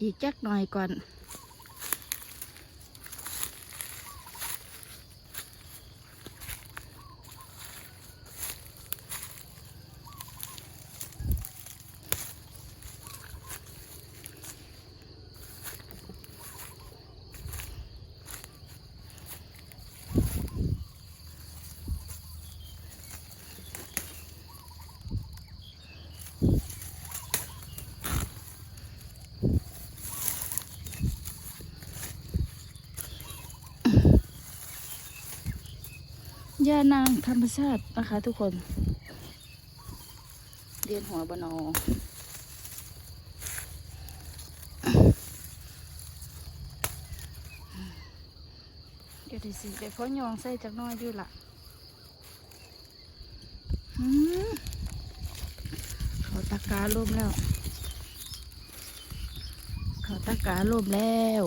อีกจักหน่อยก่อน ย่านางธรรมชาตินะคะทุกคน เรียนหัวบนอเดี๋ยวดิสิไปพ่อยองใส่จักน้อยอยู่ละเขาตะการลมแล้ว เขาตะการลมแล้ว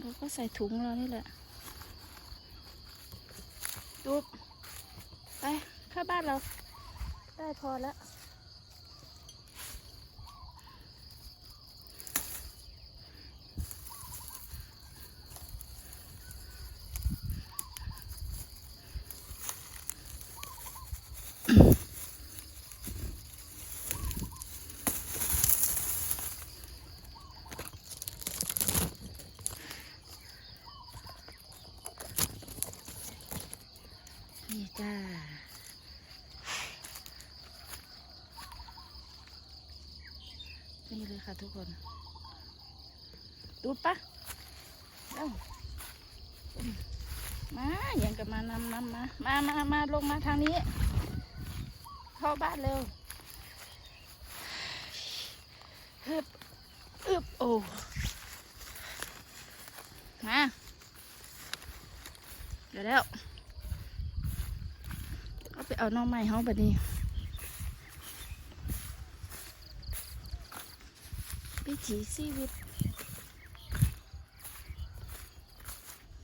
เราก็ใส่ถุงเรานี่แหละดูไปเข้าบ้านเรา ได้พอแล้ว นี่ จ้า นี่เลยค่ะทุกคน ดูปะเอ้ามาอย่างกับมานำนำมา มามามาลงมาทางนี้ เข้าบ้านเร็วฮึบอึบโอ้มาเดี๋ยวแล้ว เอาไปเอาน้องใหม่เขาแบบนี้วิถีชีวิต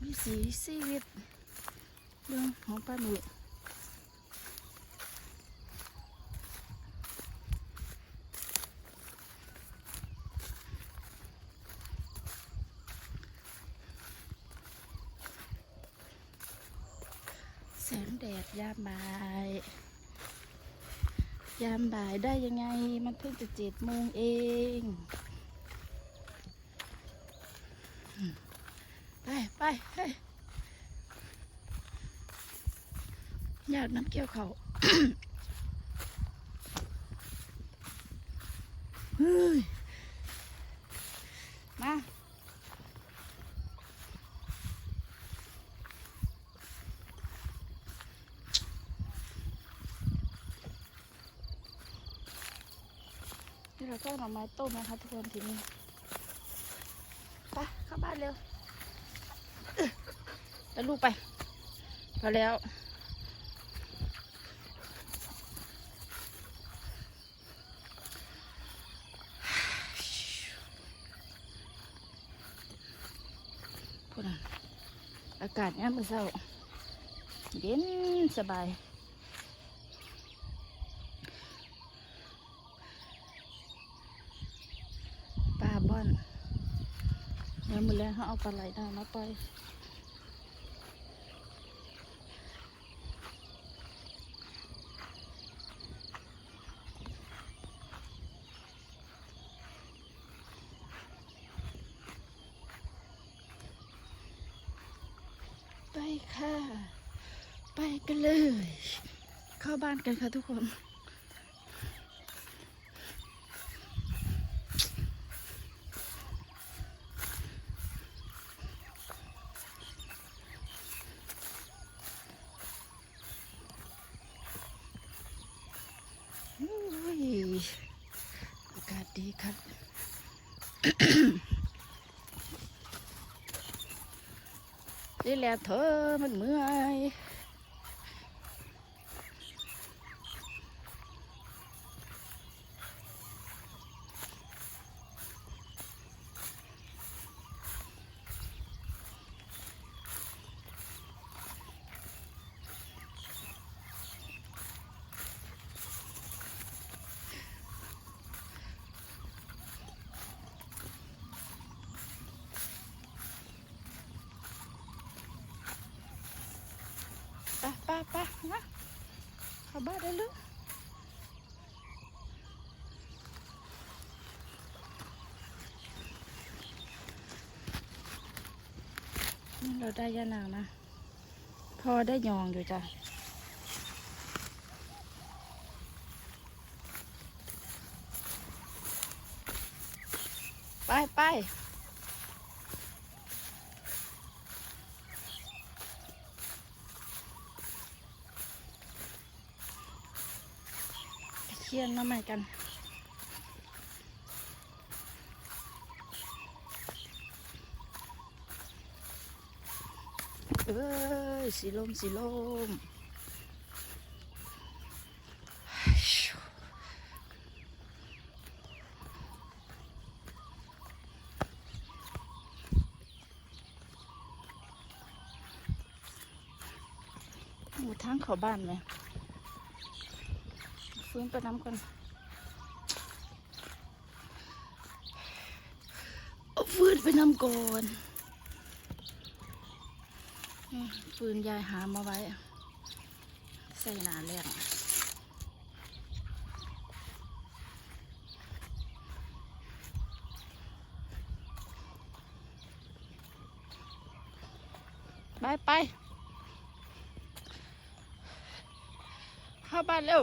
วิถีชีวิตเรื่องของป้าหนุ่ย แดดยามบ่าย ยามบ่ายได้ยังไงมันเพิ่งจะเจ็ดโมงเองไปไปอยากน้ำเกี่ยวเขา เฮ้ย มา นี่เราก็หน่อไม้ต้มนะคะทุกคนทีนี้ไปเข้าบ้านเร็วแล้วลูกไปพอแล้วพูดนะอากาศเนี้ยมมื่อเช้าเย็นสบาย ปลาบ้อนแล้วมือแรง เขาเอาปลาไหลดามาปล่อยไปค่ะ ไปกันเลย เข้าบ้านกันค่ะทุกคน โอ้ยอากาศดีครับ นี่แหละเธอมันเมื่อย ฮะขับบ้านได้เลยนี่เราได้ยานางนะ พอได้ยองอยู่จ้ะไปไปไปเคียนมาใหม่กันเอ้ยสีลมสีลมหมูทางเขาบ้านไหม ฟื้นไปน้ำกันเอาฟื้นไปน้ำก่อนฟื้นยายหามาไว้ ใส่หนาแรงไปไปเข้าบ้านเร็ว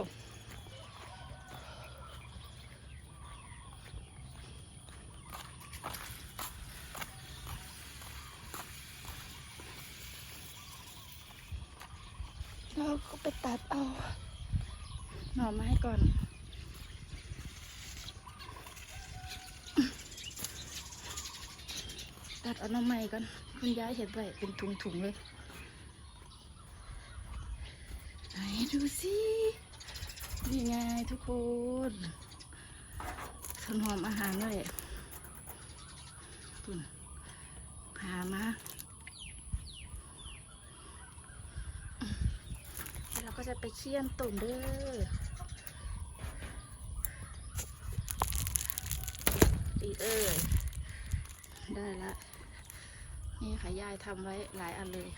เราก็ไปตัดเอาหน่อไม้ก่อนตัดเอาหน่อไม้ก่อนคุณยายเห็นไว้เป็นถุงๆเลยไหนดูสินี่ไงทุกคนขนมอาหารเลยปุ่นหามาแล้วเราก็ จะไปเคี่ยนตุ่มเด้อดีเอ้ยได้ละนี่ค่ะยายทำไว้หลายอันเลย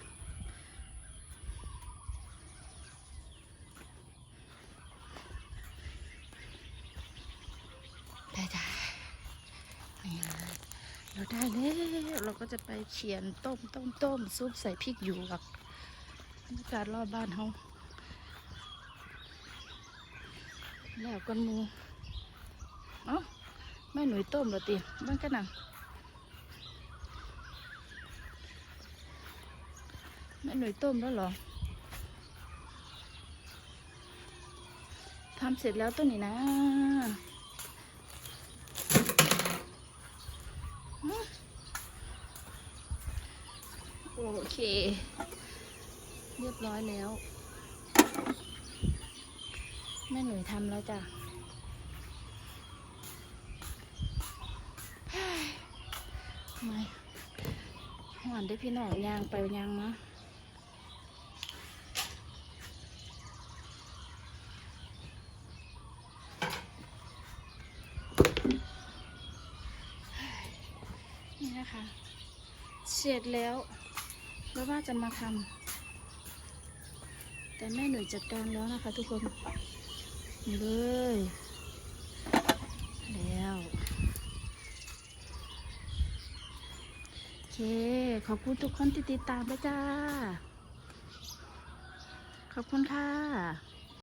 ได้ได้นี่เลยเราได้แล้วเราก็จะไปเขียนต้มต้มต้มซุปใส่พริกอยู่กับบรรยากาศรอบบ้านเขา แล้วกันมูเอ้าแม่หนุ่ยต้มเหรอตีบ้านกันนังแม่หนุ่ยต้มแล้วหรอทำเสร็จแล้วต้นนี้นะโอเค เรียบร้อยแล้ว แม่หนุ่ยทำแล้วจ้ะไม่หวานได้พี่น้องยางไปยางมานี่นะคะเสร็จแล้วแล้วว่าจะมาทำแต่แม่หนุ่ยจัดการแล้วนะคะทุกคน เลยแล้วโอเค ขอบคุณทุกคนที่ติดตามด้วยจ้า ขอบคุณค่ะ